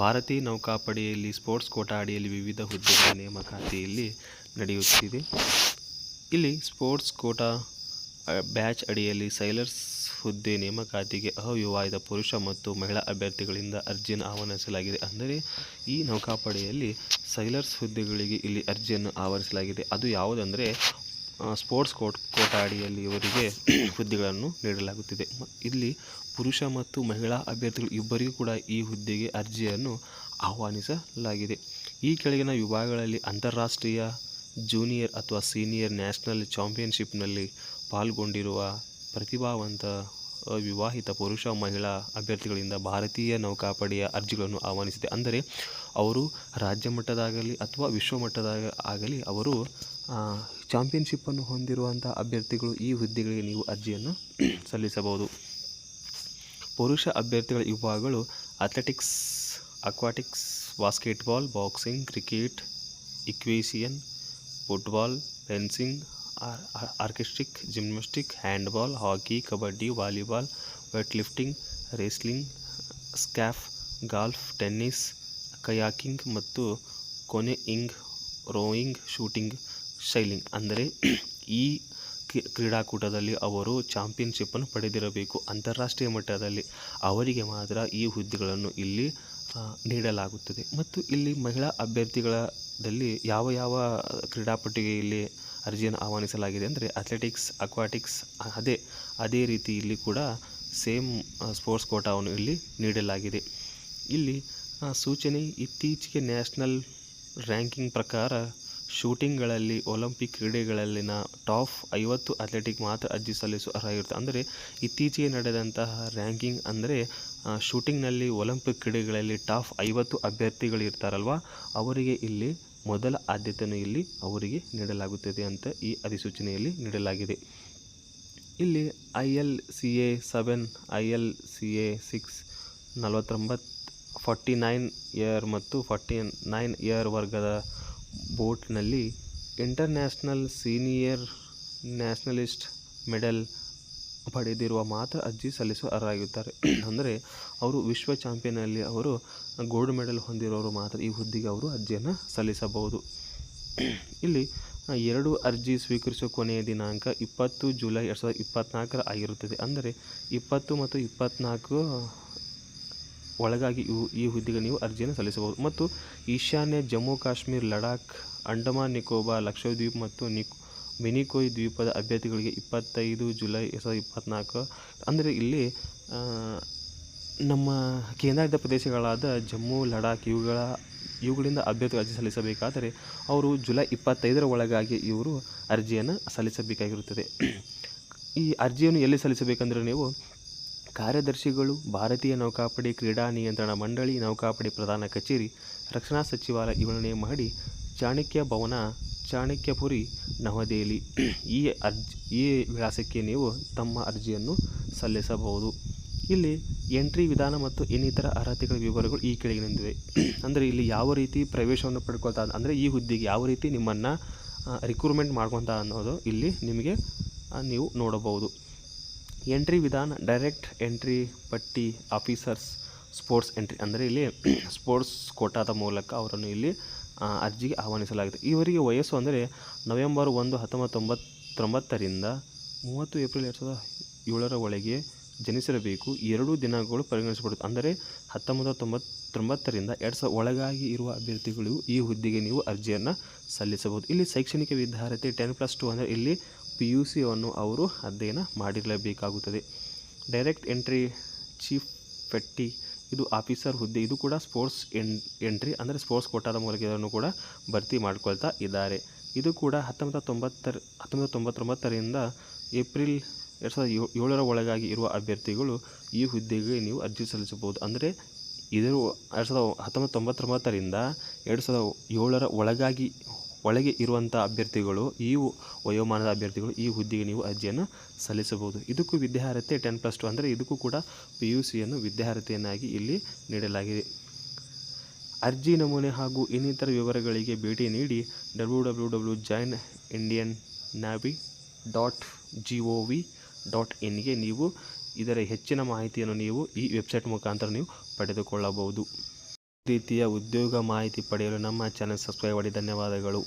ಭಾರತೀಯ ನೌಕಾಪಡೆಯಲ್ಲಿ ಸ್ಪೋರ್ಟ್ಸ್ ಕೋಟಾ ಅಡಿಯಲ್ಲಿ ವಿವಿಧ ಹುದ್ದೆಗಳ ನೇಮಕಾತಿಯಲ್ಲಿ ನಡೆಯುತ್ತಿದೆ. ಇಲ್ಲಿ ಸ್ಪೋರ್ಟ್ಸ್ ಕೋಟಾ ಬ್ಯಾಚ್ ಅಡಿಯಲ್ಲಿ ಸೈಲರ್ಸ್ ಹುದ್ದೆ ನೇಮಕಾತಿಗೆ ಅವಿವಾಹಿತ ಪುರುಷ ಮತ್ತು ಮಹಿಳಾ ಅಭ್ಯರ್ಥಿಗಳಿಂದ ಅರ್ಜಿಯನ್ನು ಆಹ್ವಾನಿಸಲಾಗಿದೆ. ಅಂದರೆ, ಈ ನೌಕಾಪಡೆಯಲ್ಲಿ ಸೈಲರ್ಸ್ ಹುದ್ದೆಗಳಿಗೆ ಇಲ್ಲಿ ಅರ್ಜಿಯನ್ನು ಆವರಿಸಲಾಗಿದೆ ಅದು ಯಾವುದಂದರೆ ಸ್ಪೋರ್ಟ್ಸ್ ಕೋಟ್ ಕೋಟ ಅಡಿಯಲ್ಲಿ ಇವರಿಗೆ ಹುದ್ದೆಗಳನ್ನು ನೀಡಲಾಗುತ್ತಿದೆ. ಇಲ್ಲಿ ಪುರುಷ ಮತ್ತು ಮಹಿಳಾ ಅಭ್ಯರ್ಥಿಗಳು ಇಬ್ಬರಿಗೂ ಕೂಡ ಈ ಹುದ್ದೆಗೆ ಅರ್ಜಿಯನ್ನು ಆಹ್ವಾನಿಸಲಾಗಿದೆ. ಈ ಕೆಳಗಿನ ವಿಭಾಗಗಳಲ್ಲಿ ಅಂತಾರಾಷ್ಟ್ರೀಯ ಜೂನಿಯರ್ ಅಥವಾ ಸೀನಿಯರ್ ನ್ಯಾಷನಲ್ ಚಾಂಪಿಯನ್ಶಿಪ್ನಲ್ಲಿ ಪಾಲ್ಗೊಂಡಿರುವ ಪ್ರತಿಭಾವಂತ ವಿವಾಹಿತ ಪುರುಷ ಮಹಿಳಾ ಅಭ್ಯರ್ಥಿಗಳಿಂದ ಭಾರತೀಯ ನೌಕಾಪಡೆಯ ಅರ್ಜಿಗಳನ್ನು ಆಹ್ವಾನಿಸಿದೆ. ಅಂದರೆ ಅವರು ರಾಜ್ಯ ಮಟ್ಟದಾಗಲಿ ಅಥವಾ ವಿಶ್ವ ಮಟ್ಟದಾಗ ಆಗಲಿ ಅವರು ಚಾಂಪಿಯನ್ಶಿಪ್ಪನ್ನು ಹೊಂದಿರುವಂಥ ಅಭ್ಯರ್ಥಿಗಳು ಈ ಹುದ್ದೆಗಳಿಗೆ ನೀವು ಅರ್ಜಿಯನ್ನು ಸಲ್ಲಿಸಬಹುದು. ಪುರುಷ ಅಭ್ಯರ್ಥಿಗಳ ವಿಭಾಗಗಳು athletics aquatics basketball boxing cricket equestrian football fencing ಆರ್ಕೆಸ್ಟ್ರಿಕ್ gymnastic handball hockey kabaddi volleyball weight lifting wrestling ಸ್ಕ್ಯಾಫ್ golf tennis kayaking ಮತ್ತು ಕೊನೆಯಿಂಗ್ ರೋಯಿಂಗ್ ಶೂಟಿಂಗ್ ಶೈಲಿಂಗ್. ಅಂದರೆ ಈ ಕ್ರೀ- ಕ್ರೀಡಾಕೂಟದಲ್ಲಿ ಅವರು ಚಾಂಪಿಯನ್ಶಿಪ್ಪನ್ನು ಪಡೆದಿರಬೇಕು ಅಂತಾರಾಷ್ಟ್ರೀಯ ಮಟ್ಟದಲ್ಲಿ. ಅವರಿಗೆ ಮಾತ್ರ ಈ ಹುದ್ದೆಗಳನ್ನು ಇಲ್ಲಿ ನೀಡಲಾಗುತ್ತದೆ. ಮತ್ತು ಇಲ್ಲಿ ಮಹಿಳಾ ಅಭ್ಯರ್ಥಿಗಳಲ್ಲಿ ಯಾವ ಯಾವ ಕ್ರೀಡಾಪಟುಗೆ ಇಲ್ಲಿ ಅರ್ಜಿಯನ್ನು ಆಹ್ವಾನಿಸಲಾಗಿದೆ ಅಂದರೆ ಅಥ್ಲೆಟಿಕ್ಸ್, ಅಕ್ವಾಟಿಕ್ಸ್ ಅದೇ ಅದೇ ರೀತಿ ಇಲ್ಲಿ ಕೂಡ ಸೇಮ್ ಸ್ಪೋರ್ಟ್ಸ್ ಕೋಟಾವನ್ನು ಇಲ್ಲಿ ನೀಡಲಾಗಿದೆ. ಇಲ್ಲಿ ಸೂಚನೆ ಇತ್ತೀಚೆಗೆ ನ್ಯಾಷನಲ್ ರ್ಯಾಂಕಿಂಗ್ ಪ್ರಕಾರ ಶೂಟಿಂಗ್ಗಳಲ್ಲಿ, ಒಲಿಂಪಿಕ್ ಕ್ರೀಡೆಗಳಲ್ಲಿನ ಟಾಪ್ ಐವತ್ತು ಅಥ್ಲೆಟಿಕ್ ಮಾತ್ರ ಅರ್ಜಿ ಸಲ್ಲಿಸುವ ಅರ್ಹರಿರುತ್ತೆ ಅಂದರೆ ಇತ್ತೀಚೆಗೆ ನಡೆದಂತಹ ರ್ಯಾಂಕಿಂಗ್ ಅಂದರೆ ಶೂಟಿಂಗ್ನಲ್ಲಿ ಒಲಿಂಪಿಕ್ ಕ್ರೀಡೆಗಳಲ್ಲಿ ಟಾಪ್ ಐವತ್ತು ಅಭ್ಯರ್ಥಿಗಳು ಇರ್ತಾರಲ್ವ, ಅವರಿಗೆ ಇಲ್ಲಿ ಮೊದಲ ಆದ್ಯತೆಯನ್ನು ಇಲ್ಲಿ ಅವರಿಗೆ ನೀಡಲಾಗುತ್ತದೆ ಅಂತ ಈ ಅಧಿಸೂಚನೆಯಲ್ಲಿ ನೀಡಲಾಗಿದೆ. ಇಲ್ಲಿ I L C A seven I L C A six ನಲವತ್ತೊಂಬತ್ತು ಫಾರ್ಟಿ ನೈನ್ ಇಯರ್ ಮತ್ತು ಫಾರ್ಟಿ ನೈನ್ ಇಯರ್ ವರ್ಗದ ಬೋಟ್ನಲ್ಲಿ ಇಂಟರ್ನ್ಯಾಷನಲ್ ಸೀನಿಯರ್ ನ್ಯಾಷನಲಿಸ್ಟ್ ಮೆಡಲ್ ಪಡೆದಿರುವ ಮಾತ್ರ ಅರ್ಜಿ ಸಲ್ಲಿಸುವ ಅರ್ಹರಾಗಿರುತ್ತಾರೆ ಅಂದರೆ ಅವರು ವಿಶ್ವ ಚಾಂಪಿಯನಲ್ಲಿ ಅವರು ಗೋಲ್ಡ್ ಮೆಡಲ್ ಹೊಂದಿರೋರು ಮಾತ್ರ ಈ ಹುದ್ದೆಗೆ ಅವರು ಅರ್ಜಿಯನ್ನು ಸಲ್ಲಿಸಬಹುದು. ಇಲ್ಲಿ ಎರಡು ಅರ್ಜಿ ಸ್ವೀಕರಿಸುವ ಕೊನೆಯ ದಿನಾಂಕ ಇಪ್ಪತ್ತು ಜುಲೈ ಎರಡು ಸಾವಿರದ ಇಪ್ಪತ್ತ್ನಾಲ್ಕರ ಆಗಿರುತ್ತದೆ. ಅಂದರೆ ಇಪ್ಪತ್ತು ಮತ್ತು ಇಪ್ಪತ್ತ್ನಾಲ್ಕು ಒಳಗಾಗಿ ಇವು ಈ ಹುದ್ದೆಗೆ ನೀವು ಅರ್ಜಿಯನ್ನು ಸಲ್ಲಿಸಬಹುದು. ಮತ್ತು ಈಶಾನ್ಯ ಜಮ್ಮು ಕಾಶ್ಮೀರ್, ಲಡಾಖ್, ಅಂಡಮಾನ್, ನಿಕೋಬಾರ್, ಲಕ್ಷದ್ವೀಪ್ ಮತ್ತು ನಿಕ್ ಮಿನಿಕೋಯ್ ದ್ವೀಪದ ಅಭ್ಯರ್ಥಿಗಳಿಗೆ ಇಪ್ಪತ್ತೈದು ಜುಲೈ ಎರಡು ಸಾವಿರದ ಇಪ್ಪತ್ತ್ನಾಲ್ಕು ಅಂದರೆ ಇಲ್ಲಿ ನಮ್ಮ ಕೇಂದ್ರಾಡಳಿತ ಪ್ರದೇಶಗಳಾದ ಜಮ್ಮು, ಲಡಾಖ್ ಇವುಗಳ ಇವುಗಳಿಂದ ಅಭ್ಯರ್ಥಿ ಅರ್ಜಿ ಸಲ್ಲಿಸಬೇಕಾದರೆ ಅವರು ಜುಲೈ ಇಪ್ಪತ್ತೈದರ ಒಳಗಾಗಿ ಇವರು ಅರ್ಜಿಯನ್ನು ಸಲ್ಲಿಸಬೇಕಾಗಿರುತ್ತದೆ. ಈ ಅರ್ಜಿಯನ್ನು ಎಲ್ಲಿ ಸಲ್ಲಿಸಬೇಕಂದ್ರೆ ನೀವು ಕಾರ್ಯದರ್ಶಿಗಳು, ಭಾರತೀಯ ನೌಕಾಪಡೆ ಕ್ರೀಡಾ ನಿಯಂತ್ರಣ ಮಂಡಳಿ, ನೌಕಾಪಡೆ ಪ್ರಧಾನ ಕಚೇರಿ, ರಕ್ಷಣಾ ಸಚಿವಾಲಯ ವಿವರಣೆ ಮಾಡಿ ಚಾಣಕ್ಯ ಭವನ ಚಾಣಕ್ಯಪುರಿ, ನವದೆಹಲಿ. ಈ ಅರ್ಜಿ, ಈ ವಿಳಾಸಕ್ಕೆ ನೀವು ತಮ್ಮ ಅರ್ಜಿಯನ್ನು ಸಲ್ಲಿಸಬಹುದು. ಇಲ್ಲಿ ಎಂಟ್ರಿ ವಿಧಾನ ಮತ್ತು ಇನ್ನಿತರ ಅರ್ಹತೆಗಳ ವಿವರಗಳು ಈ ಕೆಳಗಿನಿಂದಿವೆ ಅಂದರೆ ಇಲ್ಲಿ ಯಾವ ರೀತಿ ಪ್ರವೇಶವನ್ನು ಪಡ್ಕೊಳ್ತಾ ಅಂದರೆ ಈ ಹುದ್ದೆಗೆ ಯಾವ ರೀತಿ ನಿಮ್ಮನ್ನು ರಿಕ್ರೂಟ್ಮೆಂಟ್ ಮಾಡ್ಕೊತಾ ಅನ್ನೋದು ಇಲ್ಲಿ ನಿಮಗೆ ನೀವು ನೋಡಬಹುದು. ಎಂಟ್ರಿ ವಿಧಾನ ಡೈರೆಕ್ಟ್ ಎಂಟ್ರಿ ಪಟ್ಟಿ ಆಫೀಸರ್ಸ್ ಸ್ಪೋರ್ಟ್ಸ್ ಎಂಟ್ರಿ ಅಂದರೆ ಇಲ್ಲಿ ಸ್ಪೋರ್ಟ್ಸ್ ಕೋಟಾದ ಮೂಲಕ ಅವರನ್ನು ಇಲ್ಲಿ ಅರ್ಜಿಗೆ ಆಹ್ವಾನಿಸಲಾಗಿದೆ. ಇವರಿಗೆ ವಯಸ್ಸು ಅಂದರೆ ನವೆಂಬರ್ ಒಂದು ಹತ್ತೊಂಬತ್ತು ತೊಂಬತ್ತೊಂಬತ್ತರಿಂದ ಮೂವತ್ತು ಏಪ್ರಿಲ್ ಎರಡು ಸಾವಿರದ ಏಳರ ಒಳಗೆ ಜನಿಸಿರಬೇಕು. ಎರಡೂ ದಿನಗಳು ಪರಿಗಣಿಸಬಡುತ್ತೆ ಅಂದರೆ ಹತ್ತೊಂಬತ್ತು ತೊಂಬತ್ತೊಂಬತ್ತರಿಂದ ಎರಡು ಸಾವಿರ ಒಳಗಾಗಿ ಇರುವ ಅಭ್ಯರ್ಥಿಗಳು ಈ ಹುದ್ದೆಗೆ ನೀವು ಅರ್ಜಿಯನ್ನು ಸಲ್ಲಿಸಬಹುದು. ಇಲ್ಲಿ ಶೈಕ್ಷಣಿಕ ವಿದ್ಯಾರ್ಥಿ ಟೆನ್ ಪ್ಲಸ್ ಟು ಅಂದರೆ ಇಲ್ಲಿ ಪಿ ಯು ಸಿಯನ್ನು ಅವರು ಅಧ್ಯಯನ ಮಾಡಿರಲೇಬೇಕಾಗುತ್ತದೆ. ಡೈರೆಕ್ಟ್ ಎಂಟ್ರಿ ಚೀಫ್ ಪೆಟ್ಟಿ, ಇದು ಆಫೀಸರ್ ಹುದ್ದೆ, ಇದು ಕೂಡ ಸ್ಪೋರ್ಟ್ಸ್ ಎನ್ ಎಂಟ್ರಿ, ಅಂದರೆ ಸ್ಪೋರ್ಟ್ಸ್ ಕೋಟಾದ ಮೂಲಕ ಇದನ್ನು ಕೂಡ ಭರ್ತಿ ಮಾಡ್ಕೊಳ್ತಾ ಇದ್ದಾರೆ. ಇದು ಕೂಡ ಹತ್ತೊಂಬತ್ತು ತೊಂಬತ್ತರ ಹತ್ತೊಂಬತ್ತು ತೊಂಬತ್ತೊಂಬತ್ತರಿಂದ ಏಪ್ರಿಲ್ ಎರಡು ಸಾವಿರದ ಏಳು ಏಳರ ಒಳಗಾಗಿ ಇರುವ ಅಭ್ಯರ್ಥಿಗಳು ಈ ಹುದ್ದೆಗೆ ನೀವು ಅರ್ಜಿ ಸಲ್ಲಿಸಬಹುದು. ಅಂದರೆ ಇದರ, ಎರಡು ಸಾವಿರದ ಹತ್ತೊಂಬತ್ತು ತೊಂಬತ್ತೊಂಬತ್ತರಿಂದ ಎರಡು ಸಾವಿರದ ಏಳರ ಒಳಗಾಗಿ ಒಳಗೆ ಇರುವಂಥ ಅಭ್ಯರ್ಥಿಗಳು, ಈ ವಯೋಮಾನದ ಅಭ್ಯರ್ಥಿಗಳು ಈ ಹುದ್ದೆಗೆ ನೀವು ಅರ್ಜಿಯನ್ನು ಸಲ್ಲಿಸಬಹುದು. ಇದಕ್ಕೂ ವಿದ್ಯಾರ್ಹತೆ ಟೆನ್ ಪ್ಲಸ್ ಟು ಅಂದರೆ ಇದಕ್ಕೂ ಕೂಡ ಪಿ ಯು ಸಿಯನ್ನು ವಿದ್ಯಾರ್ಹತೆಯನ್ನಾಗಿ ಇಲ್ಲಿ ನೀಡಲಾಗಿದೆ. ಅರ್ಜಿ ನಮೂನೆ ಹಾಗೂ ಇನ್ನಿತರ ವಿವರಗಳಿಗೆ ಭೇಟಿ ನೀಡಿ W W W join Indian navy dot G O V dot ಇನ್ಗೆ ನೀವು ಇದರ ಹೆಚ್ಚಿನ ಮಾಹಿತಿಯನ್ನು ನೀವು ಈ ವೆಬ್ಸೈಟ್ ಮುಖಾಂತರ ನೀವು ಪಡೆದುಕೊಳ್ಳಬಹುದು. ರೀತಿಯ ಉದ್ಯೋಗ ಮಾಹಿತಿ ಪಡೆಯಲು ನಮ್ಮ ಚಾನಲ್ ಸಬ್ಸ್ಕ್ರೈಬ್ ಮಾಡಿ. ಧನ್ಯವಾದಗಳು.